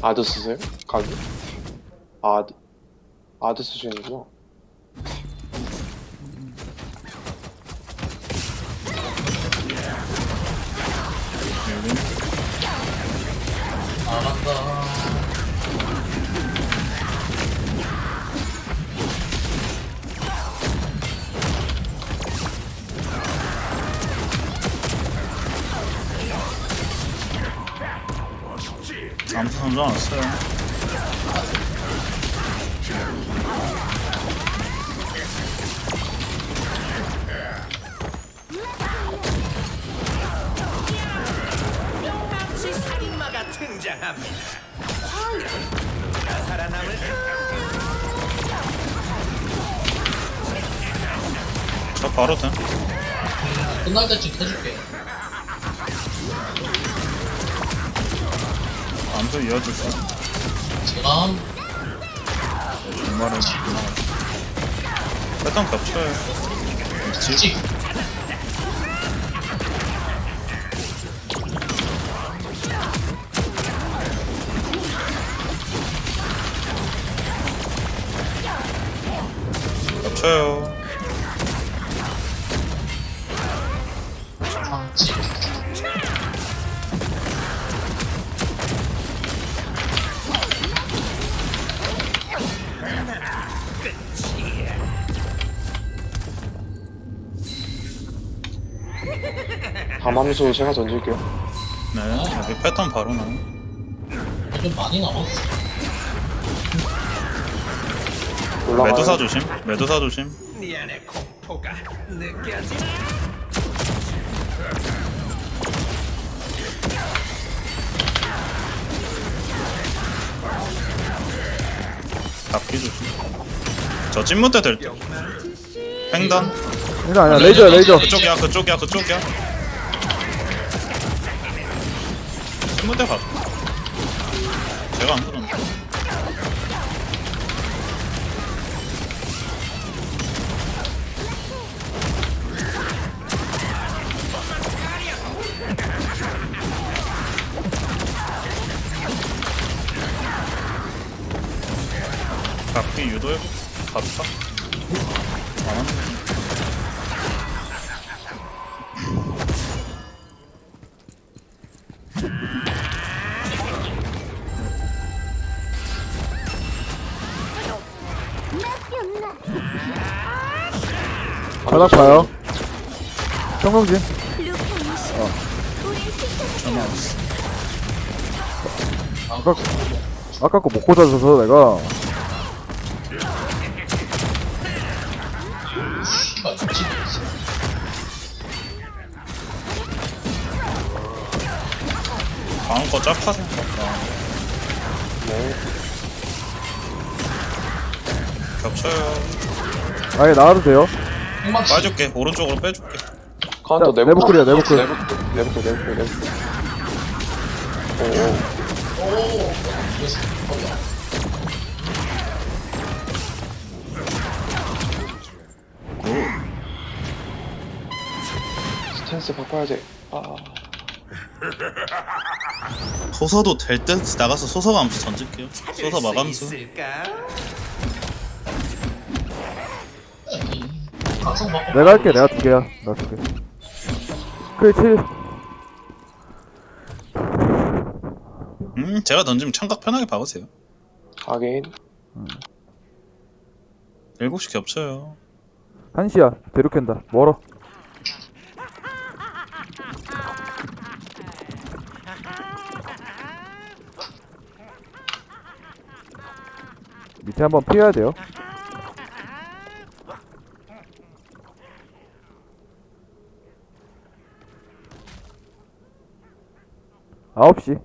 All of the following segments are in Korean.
아드 쓰세요? 가기? 아드 아드 쓰시는구나 알았다. 왔어요 시 살인마가 등장합니다. 누가 살아남을까? 저 바로 돼 끝날 때쯤 켜줄게. 암수 이어주세요 제가 한 정말은 패턴 겹쳐요. 찍. 겹쳐요 담함수 제가 던질게요. 네 여기 패턴 바로 나와 좀 많이 남았어. 올라가요. 매도사 조심 매도사 조심. 네 안에 공포가 느껴지나? 잡기 조심. 저 찐무대 될 때. 횡단. 이거 아니야 레이저야 레이저. 그쪽이야 그쪽이야 그쪽이야 찐무대 가죠 제가 안 들었는데 잡기 유도해보 갑시다? 안 하는 거 바닥 봐요 청공진 전화 아까 아까 거못 꽂아줘서 내가. 다음 거 짝파 생각나 네. 겹쳐요. 아예 나와도 돼요. 빠줄게. 오른쪽으로 빼줄게. 카운터 자, 내부 내부클이야, 내부클. 내부클 내부클 내부클 내부클 오오 오. 거기야. 스탠스 바꿔야지. 아. 소서도 될때 나가서 소서 감수 던질게요. 소서 마감수 내가 할게 내가 두 개야. 나 두 개. 그래 7음 제가 던지면 창각 편하게 박으세요. 하긴. 7시 겹쳐요. 1시야. 대륙캔다. 멀어. 밑에 한번 피해야 돼요 아홉 시.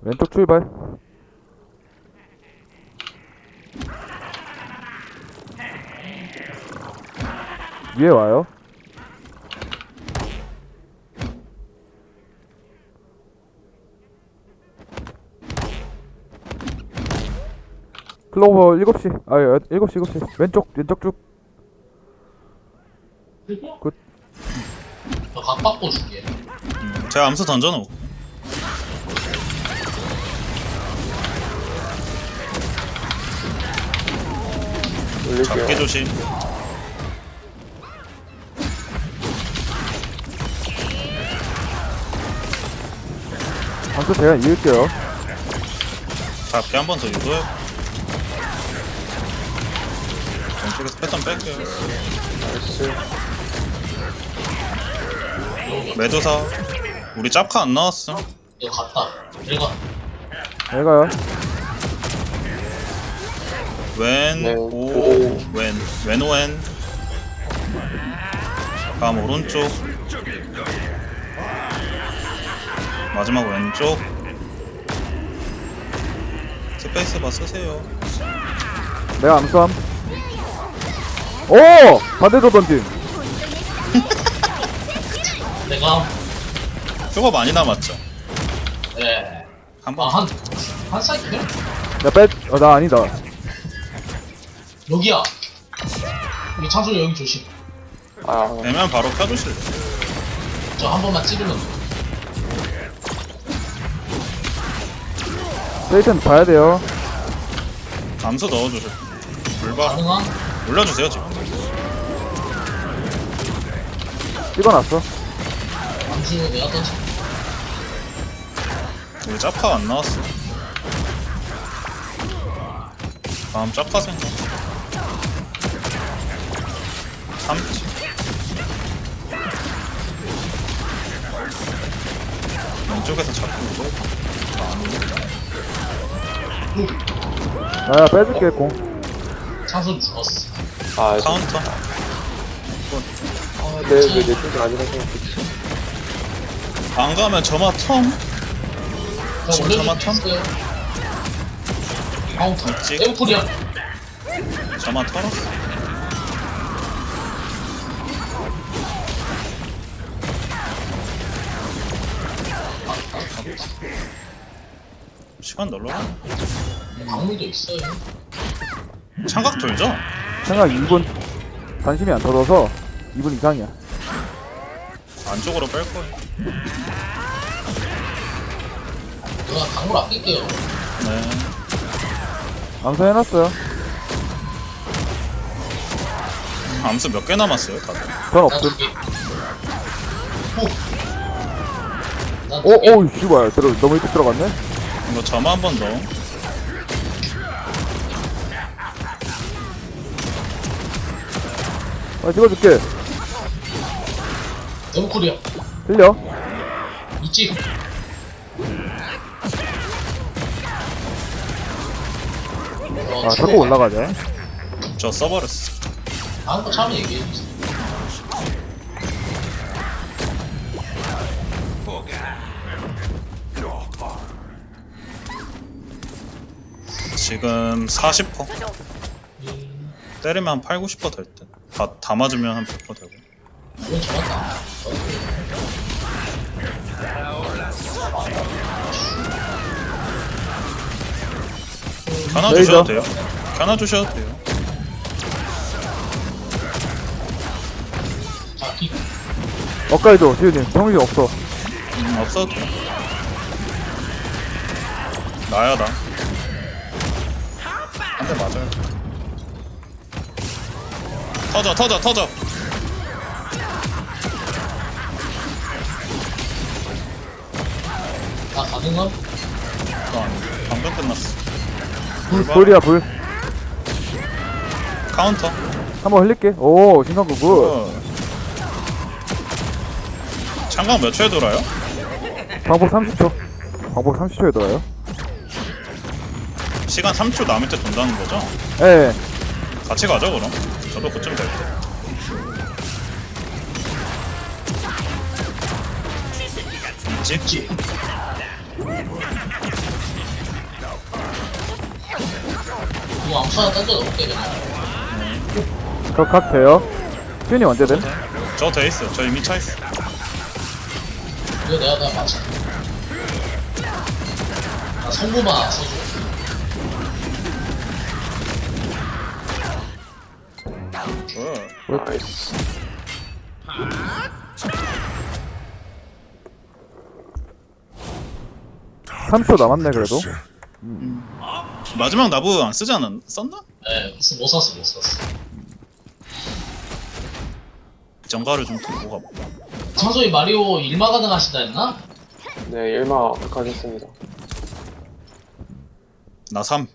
왼쪽 출발. 위에 와요. 클로버 7시. 아 7시 7시. 왼쪽 왼쪽 쭉. 너각 바꿔 줄게. 제가 암수 던져놓고. 잡게 조심. 암수 제가 이을게요. 잡게 한 번 더 유도해 왼쪽에서 패턴 뺄게요. 나이스. 매도사. 우리 짭카 안 나왔어. 이거 갔다. 내가 내가요. 왼, 네, 오, 오. 왼, 왼, 왼. 다음 오른쪽. 마지막 왼쪽. 스페이스바 쓰세요. 내가 암수함. 오! 반대로 던짐. 내가 휴가 많이 남았죠? 예. 한 번. 아 한 한 사이클? 나 뺐, 어, 나 아니다. 여기야. 여기 창술 여기 조심. 아, 되면 바로 펴주실래요? 저한 번만 찌르면 돼. 세이튼 봐야 돼요. 암수 넣어주세요. 가능한? 올려주세요, 지금. 찍어놨어. 암수 내가 던지. 우리 짭카 안 나왔어. 다음 짭카 생각. 삼치. 왼쪽에서 잡고 오죠. 나야 빼줄게, 공. 창술 죽었어. 아, 카운터. 아, 내, 내, 내 쪽이 아니라서. 그치. 안 가면 저마 텀. 저 지금 참- 있어요. 카운터. 있지? 에어풀이야. 저마 털었어. 시간 널널하 방울도 있어요. 창각 돌죠? 생각 2분. 관심이 안 터져서 2분 이상이야. 안쪽으로 뺄 거예요. 내가 방울 아낄게요. 네. 암수 해놨어요. 암수 몇 개 남았어요, 다들? 전 난 없음. 두 개. 난 오, 두 개. 오, 씨발. 들어, 너무 일찍 들어갔네? 이거 점화 한번 더. 아, 찍어줄게. 에어풀이야. 들려? 있지? 아, 자꾸 올라가네. 저 써버렸어. 다음 거 처음에 얘기해 주세요. 지금 40%. 때리면 한 8, 90%될 듯. 다, 다 맞으면 한 100% 되고. 이건 잡았다. 견화. 주셔도 돼요. 견화 주셔도 돼요. 엇갈죠, 시우님. 정신 없어. 음, 없어도 돼요. 나야, 나. 한 대 맞아요. 터져, 터져, 터져! 나 가능한? 그거 아니야. 방금 끝났어. 불, 불이야, 불. 카운터. 한번 흘릴게. 오, 신강구 굿. 어. 창강 몇 초에 돌아요? 방법 30초. 방법 30초에 들어요. 시간 3초 남을 때 돈다는 거죠? 예. 같이 가죠 그럼 저도 그쯤 될 때. 있지? 있지? 이거 암수 하나 던져 넣을게, 그냥. 저각 돼요. 시우님 언제든. 저돼 있어요. 저 이미 차 있어. 이거 내가 그냥 맞춰. 나 성부만 써줘. 굿. 나이스. 30초 남았네, 그래도. 마지막 나부 안 쓰지 않았 썼나? 네, 못 샀어, 못 샀어. 정가를 좀 두고 가봐 창소이 마리오 일마 가능하시다 했나? 네, 일마 가겠습니다. 나 3.